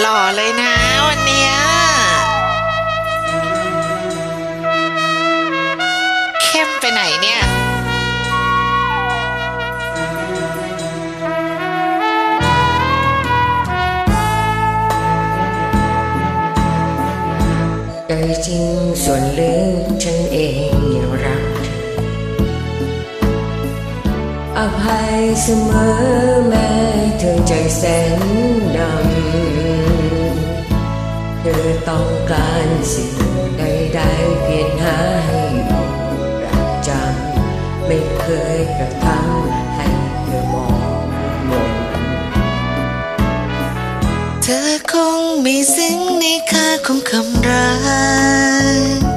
หล่อเลยนะวันเนี้ยเข้มไปไหนเนี่ยใจจริงส่วนลึกฉันเองยังรักเธออภัยเสมอแม้เธอใจแสนดำ อต้องการสิ่งใดๆเพียงหาให้อยู่ระจำไม่เคยกระทำให้เธอมองมนเธอคงไม่ซึ้งในค่าของคำรัก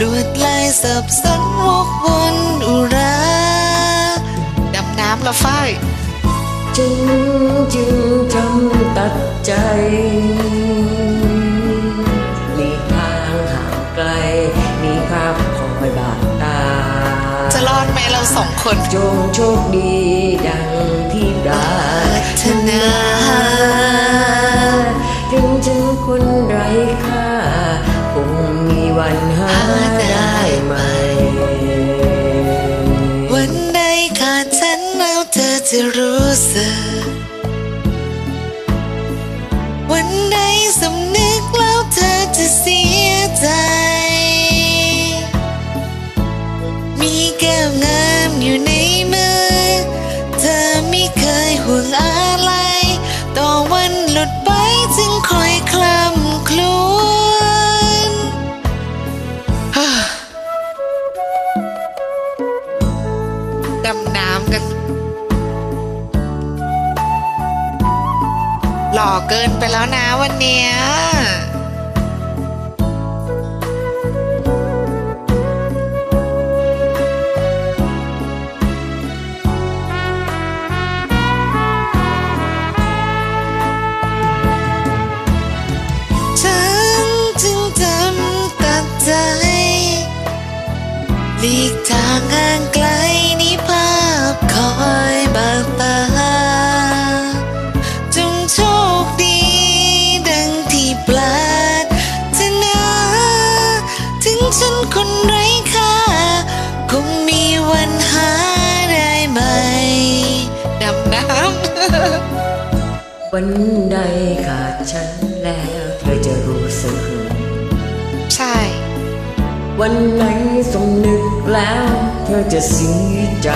ลวดลายสับสนวกวนอุราดำน้ำละฝ้ายจึงจึงจำตัดใจหลีกทางห่างไกลหนีภาพคอยบาดตา จะรอดไหมเราสองคน จงโชคดีดังที่ วันหาได้ไหม วันใดขาดฉันแล้วเธอจะรู้สึก วันใดสำนึกแล้วเธอจะเสียใจ มีแก้วงามอยู่ในมือ เธอไม่เคยห่วงอะไร ต่อวันหลุดไปจึงคอยำน้ำกัน หล่อเกินไปแล้วนะวันเนี้ยฉันจึงจำตัดใจหลีกทางห่างไกลนี้ภาพ คอยบางตาจงโชคดี ดังที่ปรารถนาถึงฉันคนไร้ค่าคงมีวันหาได้ไหมดำน้ำ วันใดขาดฉันแล้วเธอจะรู้สึก ใช่ วันไหนสมนึกแล้ว จะสีใจ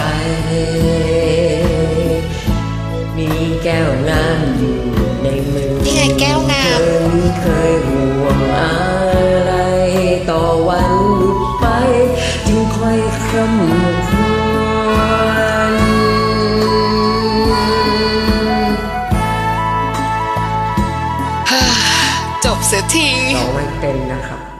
มีแก้วน้ำอยู่ในมือนี่ไงแก้วงาำเธอไม่เคยห่วงอะไร ต่อวันหลุดไป จึงค่อยคร่ำครวจบเสียที ร้องไม่เป็นนะครับ